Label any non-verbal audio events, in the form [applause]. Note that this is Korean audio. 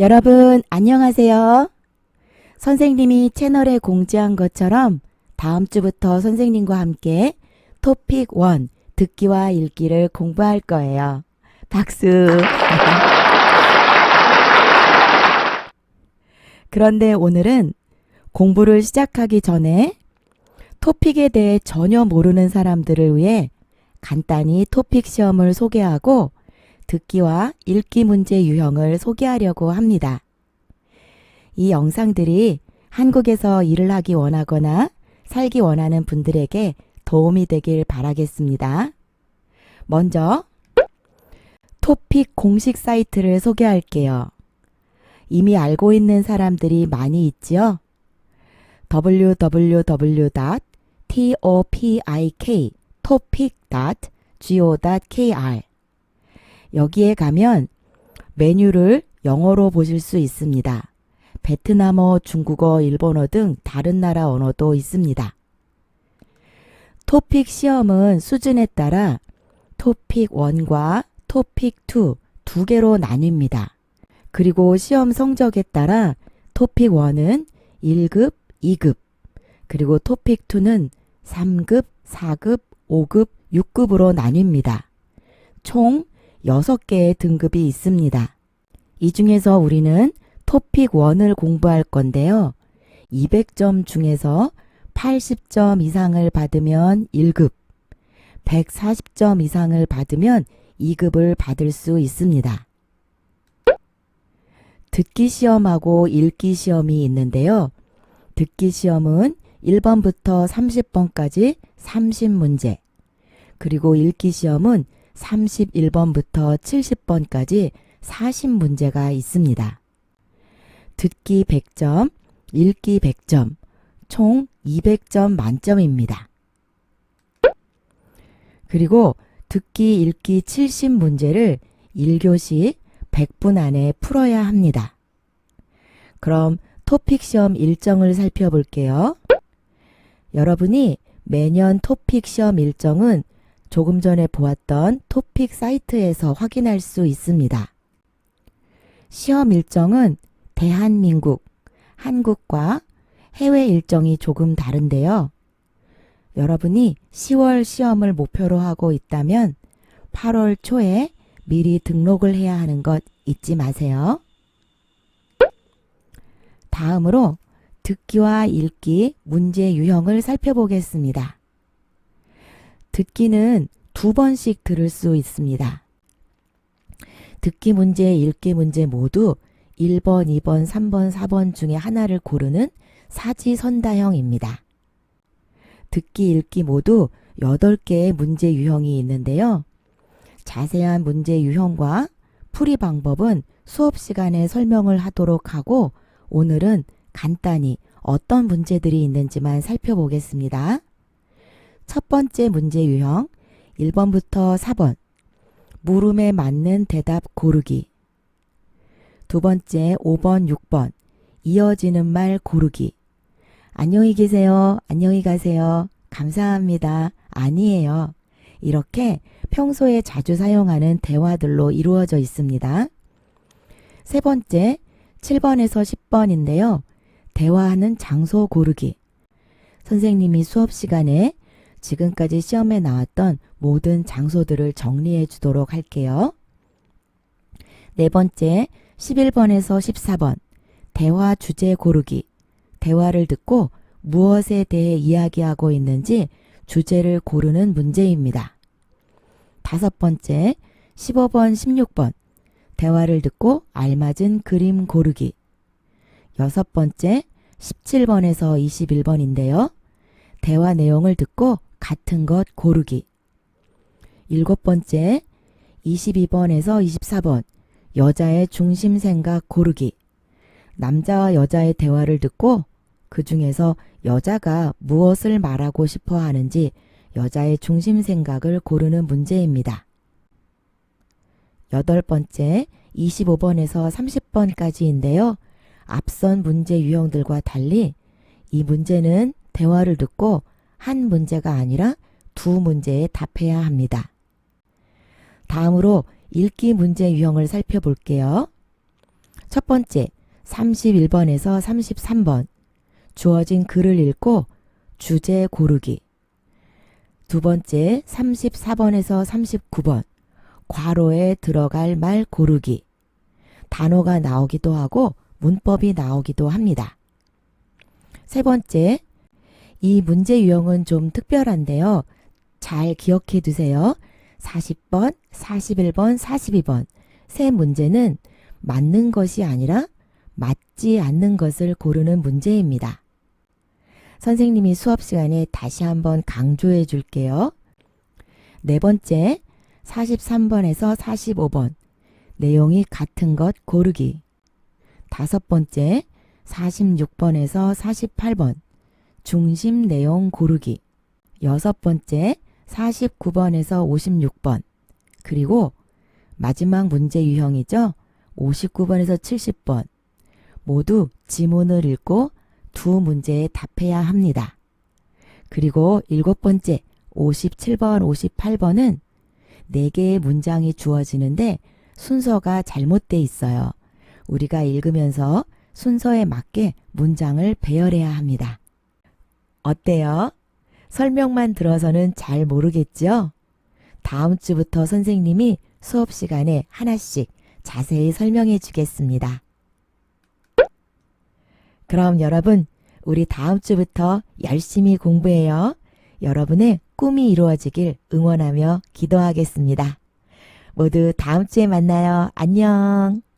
여러분, 안녕하세요. 선생님이 채널에 공지한 것처럼 다음 주부터 선생님과 함께 토픽 1 듣기와 읽기를 공부할 거예요. 박수. [laughs] 그런데 오늘은 공부를 시작하기 전에 토픽에 대해 전혀 모르는 사람들을 위해 간단히 토픽 시험을 소개하고 듣기와 읽기 문제 유형을 소개하려고 합니다. 이 영상들이 한국에서 일을 하기 원하거나 살기 원하는 분들에게 도움이 되길 바라겠습니다. 먼저 토픽 공식 사이트를 소개할게요. 이미 알고 있는 사람들이 많이 있지요? www.topik topic.go.kr 여기에 가면 메뉴를 영어로 보실 수 있습니다. 베트남어, 중국어, 일본어 등 다른 나라 언어도 있습니다. 토픽 시험은 수준에 따라 토픽 1과 토픽 2 두 개로 나뉩니다. 그리고 시험 성적에 따라 토픽 1은 1급, 2급, 그리고 토픽 2는 3급, 4급, 5급, 6급으로 나뉩니다. 총 6개의 등급이 있습니다. 이 중에서 우리는 토픽 1을 공부할 건데요. 200점 중에서 80점 이상을 받으면 1급, 140점 이상을 받으면 2급을 받을 수 있습니다. 듣기 시험하고 읽기 시험이 있는데요. 듣기 시험은 1번부터 30번까지 30문제, 그리고 읽기 시험은 31번부터 70번까지 40문제가 있습니다. 듣기 100점, 읽기 100점, 총 200점 만점입니다. 그리고 듣기, 읽기 70문제를 1교시 100분 안에 풀어야 합니다. 그럼 토픽 시험 일정을 살펴볼게요. 여러분이 매년 토픽 시험 일정은 조금 전에 보았던 토픽 사이트에서 확인할 수 있습니다. 시험 일정은 대한민국, 한국과 해외 일정이 조금 다른데요. 여러분이 10월 시험을 목표로 하고 있다면 8월 초에 미리 등록을 해야 하는 것 잊지 마세요. 다음으로 듣기와 읽기 문제 유형을 살펴보겠습니다. 듣기는 두 번씩 들을 수 있습니다. 듣기 문제, 읽기 문제 모두 1번, 2번, 3번, 4번 중에 하나를 고르는 사지선다형입니다. 듣기, 읽기 모두 8개의 문제 유형이 있는데요. 자세한 문제 유형과 풀이 방법은 수업 시간에 설명을 하도록 하고 오늘은 간단히 어떤 문제들이 있는지만 살펴보겠습니다. 첫 번째 문제 유형 1번부터 4번 물음에 맞는 대답 고르기 두 번째 5번 6번 이어지는 말 고르기 안녕히 계세요. 안녕히 가세요. 감사합니다. 아니에요. 이렇게 평소에 자주 사용하는 대화들로 이루어져 있습니다. 세 번째 7번에서 10번인데요. 대화하는 장소 고르기 선생님이 수업 시간에 지금까지 시험에 나왔던 모든 장소들을 정리해 주도록 할게요. 네 번째, 11번에서 14번. 대화 주제 고르기. 대화를 듣고 무엇에 대해 이야기하고 있는지 주제를 고르는 문제입니다. 다섯 번째, 15번, 16번. 대화를 듣고 알맞은 그림 고르기. 여섯 번째, 17번에서 21번인데요. 대화 내용을 듣고 같은 것 고르기. 일곱 번째, 22번에서 24번. 여자의 중심 생각 고르기. 남자와 여자의 대화를 듣고 그 중에서 여자가 무엇을 말하고 싶어 하는지 여자의 중심 생각을 고르는 문제입니다. 여덟 번째, 25번에서 30번까지인데요. 앞선 문제 유형들과 달리 이 문제는 대화를 듣고 한 문제가 아니라 두 문제에 답해야 합니다. 다음으로 읽기 문제 유형을 살펴볼게요. 첫 번째, 31번에서 33번. 주어진 글을 읽고 주제 고르기. 두 번째, 34번에서 39번. 괄호에 들어갈 말 고르기. 단어가 나오기도 하고 문법이 나오기도 합니다. 세 번째, 이 문제 유형은 좀 특별한데요. 잘 기억해 두세요. 40번, 41번, 42번. 세 문제는 맞는 것이 아니라 맞지 않는 것을 고르는 문제입니다. 선생님이 수업 시간에 다시 한번 강조해 줄게요. 네 번째, 43번에서 45번. 내용이 같은 것 고르기. 다섯 번째, 46번에서 48번. 중심 내용 고르기. 여섯 번째, 49번에서 56번. 그리고 마지막 문제 유형이죠. 59번에서 70번. 모두 지문을 읽고 두 문제에 답해야 합니다. 그리고 일곱 번째, 57번, 58번은 네 개의 문장이 주어지는데 순서가 잘못돼 있어요. 우리가 읽으면서 순서에 맞게 문장을 배열해야 합니다. 어때요? 설명만 들어서는 잘 모르겠죠? 다음 주부터 선생님이 수업 시간에 하나씩 자세히 설명해 주겠습니다. 그럼 여러분, 우리 다음 주부터 열심히 공부해요. 여러분의 꿈이 이루어지길 응원하며 기도하겠습니다. 모두 다음 주에 만나요. 안녕.